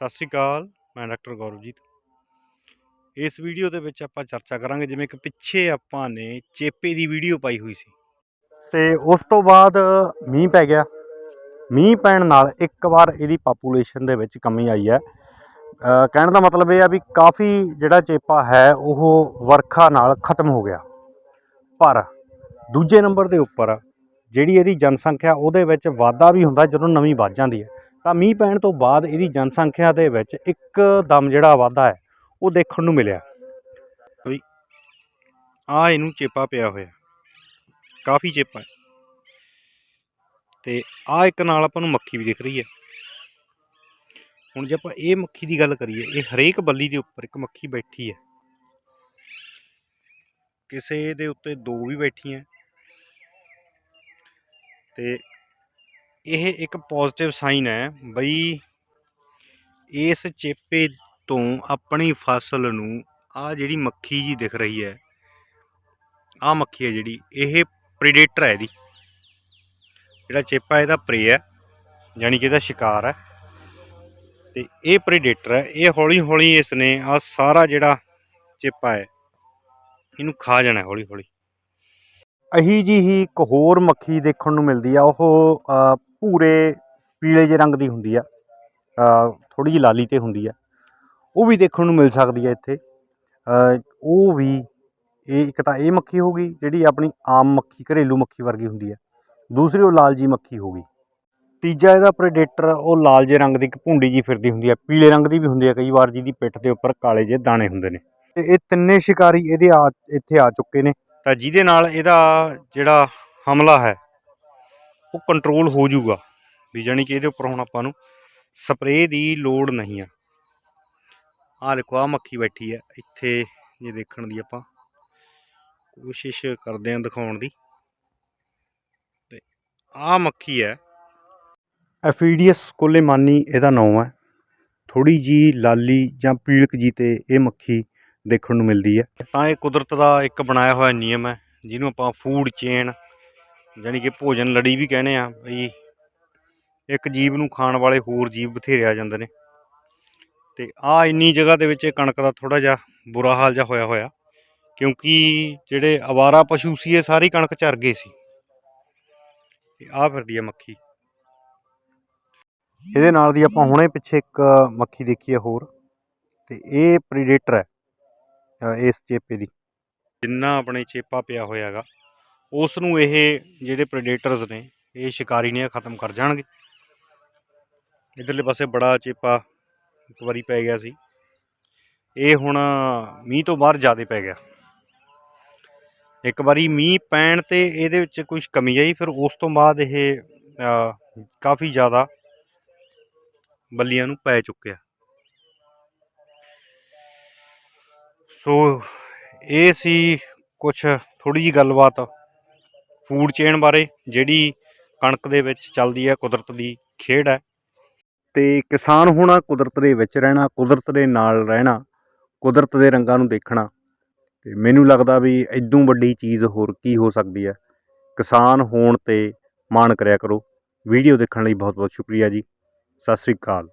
ਸਤਿ ਸ੍ਰੀ ਅਕਾਲ, ਮੈਂ ਡਾਕਟਰ ਗੌਰਵਜੀਤ। ਇਸ ਵੀਡੀਓ ਦੇ ਵਿੱਚ ਆਪਾਂ ਚਰਚਾ ਕਰਾਂਗੇ ਜਿਵੇਂ ਕਿ ਪਿੱਛੇ ਆਪਾਂ ਨੇ ਚੇਪੇ ਦੀ ਵੀਡੀਓ ਪਾਈ ਹੋਈ ਸੀ। ਤੇ ਉਸ ਤੋਂ ਬਾਅਦ ਮੀਂਹ ਪੈ ਗਿਆ। ਮੀਂਹ ਪੈਣ ਨਾਲ ਇੱਕ ਵਾਰ ਇਹਦੀ ਪਾਪੂਲੇਸ਼ਨ ਦੇ ਵਿੱਚ ਕਮੀ ਆਈ ਹੈ। ਕਹਿਣ ਦਾ ਮਤਲਬ ਇਹ ਆ ਵੀ ਕਾਫੀ ਜਿਹੜਾ ਚੇਪਾ ਹੈ, ਉਹ ਵਰਖਾ ਨਾਲ ਖਤਮ ਹੋ ਗਿਆ। ਪਰ ਦੂਜੇ ਨੰਬਰ ਦੇ ਉੱਪਰ ਜਿਹੜੀ ਇਹਦੀ ਜਨਸੰਖਿਆ, ਉਹਦੇ ਵਿੱਚ ਵਾਧਾ ਵੀ ਹੁੰਦਾ ਜਦੋਂ ਨਵੀਂ ਵੱਧ ਜਾਂਦੀ ਹੈ। ਤਾਂ ਮੀਂਹ ਪੈਣ ਤੋਂ ਬਾਅਦ ਇਹਦੀ ਜਨਸੰਖਿਆ ਦੇ ਵਿੱਚ ਇੱਕ ਦਮ ਜਿਹੜਾ ਵਾਧਾ ਹੈ, ਉਹ ਦੇਖਣ ਨੂੰ ਮਿਲਿਆ। ਵੀ ਆ ਇਹਨੂੰ ਚੇਪਾ ਪਿਆ ਹੋਇਆ। ਕਾਫੀ ਚੇਪਾ ਹੈ। ਤੇ ਆ ਇੱਕ ਨਾਲ ਆਪਾਂ ਨੂੰ ਮੱਖੀ ਵੀ ਦਿਖ ਰਹੀ ਹੈ। ਹੁਣ ਜੇ ਆਪਾਂ ਇਹ ਮੱਖੀ ਦੀ ਗੱਲ ਕਰੀਏ, ਇਹ ਹਰੇਕ ਬੱਲੀ ਦੇ ਉੱਪਰ ਇੱਕ ਮੱਖੀ ਬੈਠੀ ਹੈ। ਕਿਸੇ ਦੇ ਉੱਤੇ ਦੋ ਵੀ ਬੈਠੀਆਂ। ਤੇ ਇਹ ਇੱਕ ਪੋਜ਼ਿਟਿਵ ਸਾਈਨ ਹੈ ਬਈ ਇਸ ਚੇਪੇ ਤੋਂ ਆਪਣੀ ਫਸਲ ਨੂੰ ਆ ਜਿਹੜੀ ਮੱਖੀ ਜੀ ਦਿਖ ਰਹੀ ਹੈ ਆ ਮੱਖੀ ਹੈ ਜਿਹੜੀ, ਇਹ ਪ੍ਰੀਡੇਟਰ ਹੈ ਇਹਦੀ। ਜਿਹੜਾ ਚੇਪਾ ਇਹਦਾ ਪ੍ਰੇ ਹੈ, ਯਾਨੀ ਕਿ ਇਹਦਾ ਸ਼ਿਕਾਰ ਹੈ। ਤੇ ਇਹ ਪ੍ਰੀਡੇਟਰ ਹੈ, ਇਹ ਹੌਲੀ ਹੌਲੀ ਇਸ ਨੇ ਆ ਸਾਰਾ ਜਿਹੜਾ ਚੇਪਾ ਹੈ, ਇਹਨੂੰ ਖਾ ਜਾਣਾ ਹੌਲੀ ਹੌਲੀ ਅਹੀ ਜੀ ਹੀ ਇੱਕ ਹੋਰ ਮੱਖੀ ਦੇਖਣ ਨੂੰ ਮਿਲਦੀ ਆ, ਉਹ ਭੂਰੇ, ਪੀਲੇ ਜਿਹੇ ਰੰਗ ਦੀ ਹੁੰਦੀ ਆ। ਥੋੜੀ ਜਿਹੀ ਲਾਲੀ ਤੇ ਹੁੰਦੀ ਆ। ਉਹ ਵੀ ਦੇਖਣ ਨੂੰ ਮਿਲ ਸਕਦੀ ਹੈ ਇੱਥੇ। ਉਹ ਵੀ, ਇਹ ਇੱਕ ਤਾਂ ਇਹ ਮੱਖੀ ਹੋ ਗਈ, ਜਿਹੜੀ ਆਪਣੀ ਆਮ ਮੱਖੀ, ਘਰੇਲੂ ਮੱਖੀ ਵਰਗੀ ਹੁੰਦੀ ਹੈ ਦੂਸਰੀ ਉਹ ਲਾਲ ਜੀ ਮੱਖੀ ਹੋ ਗਈ। ਤੀਜਾ ਇਹਦਾ ਪ੍ਰੈਡੇਟਰ ਉਹ ਲਾਲ ਜੇ ਰੰਗ ਦੀ ਇੱਕ ਭੁੰਡੀ ਜੀ ਫਿਰਦੀ ਹੁੰਦੀ ਹੈ ਪੀਲੇ ਰੰਗ ਦੀ ਵੀ ਹੁੰਦੀ ਹੈ ਕਈ ਵਾਰ ਜਿਹਦੀ ਪਿੱਠ ਦੇ ਉੱਪਰ ਕਾਲੇ ਜਿਹੇ ਦਾਣੇ ਹੁੰਦੇ ਨੇ। ਤੇ ਇਹ ਤਿੰਨੇ ਸ਼ਿਕਾਰੀ ਇਹਦੇ ਆ, ਇੱਥੇ ਆ ਚੁੱਕੇ ਨੇ। ਤਾਂ ਜਿਹਦੇ ਨਾਲ ਇਹਦਾ ਜਿਹੜਾ ਹਮਲਾ ਹੈ ਉਹ ਕੰਟਰੋਲ ਹੋ ਜਾਊਗਾ। ਵੀ ਜਾਣੀ ਕਿ ਇਹਦੇ ਉੱਪਰ ਹੁਣ ਆਪਾਂ ਨੂੰ ਸਪਰੇਅ ਦੀ ਲੋੜ ਨਹੀਂ ਆ। ਆਹ ਦੇਖੋ ਆ ਮੱਖੀ ਬੈਠੀ ਹੈ ਇੱਥੇ ਜੇ ਦੇਖਣ ਦੀ ਆਪਾਂ ਕੋਸ਼ਿਸ਼ ਕਰਦੇ ਹਾਂ ਦਿਖਾਉਣ ਦੀ। ਤੇ ਆ ਮੱਖੀ ਹੈ ਐਫੀਡੀਅਸ ਕੋਲੇਮਾਨੀ ਇਹਦਾ ਨਾਮ ਹੈ ਥੋੜੀ ਜੀ ਲਾਲੀ ਜਾਂ ਪੀਲਕ ਜੀ ਤੇ ਇਹ ਮੱਖੀ ਦੇਖਣ ਨੂੰ ਮਿਲਦੀ ਹੈ ਤਾਂ ਇਹ ਕੁਦਰਤ ਦਾ ਇੱਕ ਬਣਾਇਆ ਹੋਇਆ ਨਿਯਮ ਹੈ ਜਿਹਨੂੰ ਆਪਾਂ ਫੂਡ ਚੇਨ ਯਾਨੀ ਕਿ ਭੋਜਨ ਲੜੀ ਵੀ ਕਹਿੰਦੇ ਆ ਬਈ ਇੱਕ ਜੀਵ ਨੂੰ ਖਾਣ ਵਾਲੇ ਹੋਰ ਜੀਵ ਬਥੇਰੇ ਆ ਜਾਂਦੇ ਨੇ। ਤੇ ਆ ਇੰਨੀ ਜਗ੍ਹਾ ਦੇ ਵਿੱਚ ਇਹ ਕਣਕ ਦਾ ਥੋੜਾ ਜਿਹਾ ਬੁਰਾ ਹਾਲ ਜਿਹਾ ਹੋਇਆ ਹੋਇਆ, ਕਿਉਂਕਿ ਜਿਹੜੇ ਅਵਾਰਾ ਪਸ਼ੂ ਸੀ ਇਹ ਸਾਰੀ ਕਣਕ ਝਰ ਗਏ ਸੀ। ਤੇ ਆ ਫਿਰਦੀ ਹੈ ਮੱਖੀ। ਇਹਦੇ ਨਾਲ ਦੀ ਆਪਾਂ ਹੁਣੇ ਪਿੱਛੇ ਇੱਕ ਮੱਖੀ ਦੇਖੀ ਹੈ ਹੋਰ, ਤੇ ਇਹ ਪ੍ਰੀਡੇਟਰ ਹੈ ਇਸ ਚੇਪੇ ਦੀ। ਜਿੰਨਾ ਆਪਣੇ ਚੇਪਾ ਪਿਆ ਹੋਇਆ ਹੈਗਾ ਉਸ ਨੂੰ ਇਹ ਜਿਹੜੇ ਪ੍ਰੀਡੇਟਰਸ ਨੇ, ਇਹ ਸ਼ਿਕਾਰੀ ਨੇ ਖਤਮ ਕਰ ਜਾਣਗੇ। ਇਧਰਲੇ ਪਾਸੇ ਬੜਾ ਚੇਪਾ ਇੱਕ ਵਾਰੀ ਪੈ ਗਿਆ ਸੀ। ਇਹ ਹੁਣ ਮੀਂਹ ਤੋਂ ਬਾਅਦ ਜ਼ਿਆਦਾ ਪੈ ਗਿਆ। ਇੱਕ ਵਾਰੀ ਮੀਂਹ ਪੈਣ ਤੇ ਇਹਦੇ ਵਿੱਚ ਕੁਝ ਕਮੀ ਆਈ, ਫਿਰ ਉਸ ਤੋਂ ਬਾਅਦ ਇਹ ਕਾਫੀ ਜ਼ਿਆਦਾ ਬੱਲੀਆਂ ਨੂੰ ਪੈ ਚੁੱਕਿਆ। ਸੋ, ਇਹ ਸੀ ਕੁਝ ਥੋੜੀ ਜੀ ਗੱਲਬਾਤ ਫੂਡ ਚੇਨ ਬਾਰੇ ਜਿਹੜੀ ਕਣਕ ਦੇ ਵਿੱਚ ਚੱਲਦੀ ਹੈ, ਕੁਦਰਤ ਦੀ ਖੇਡ ਹੈ। ਤੇ ਕਿਸਾਨ ਹੋਣਾ ਕੁਦਰਤ ਦੇ ਵਿੱਚ ਰਹਿਣਾ, ਕੁਦਰਤ ਦੇ ਨਾਲ ਰਹਿਣਾ, ਕੁਦਰਤ ਦੇ ਰੰਗਾਂ ਨੂੰ ਦੇਖਣਾ, ਤੇ ਮੈਨੂੰ ਲੱਗਦਾ ਵੀ ਇਦੋਂ ਵੱਡੀ ਚੀਜ਼ ਹੋਰ ਕੀ ਹੋ ਸਕਦੀ ਹੈ। ਕਿਸਾਨ ਹੋਣ ਤੇ ਮਾਣ ਕਰਿਆ ਕਰੋ। ਵੀਡੀਓ ਦੇਖਣ ਲਈ ਬਹੁਤ ਬਹੁਤ ਸ਼ੁਕਰੀਆ ਜੀ। ਸਤਿ ਸ੍ਰੀ ਅਕਾਲ।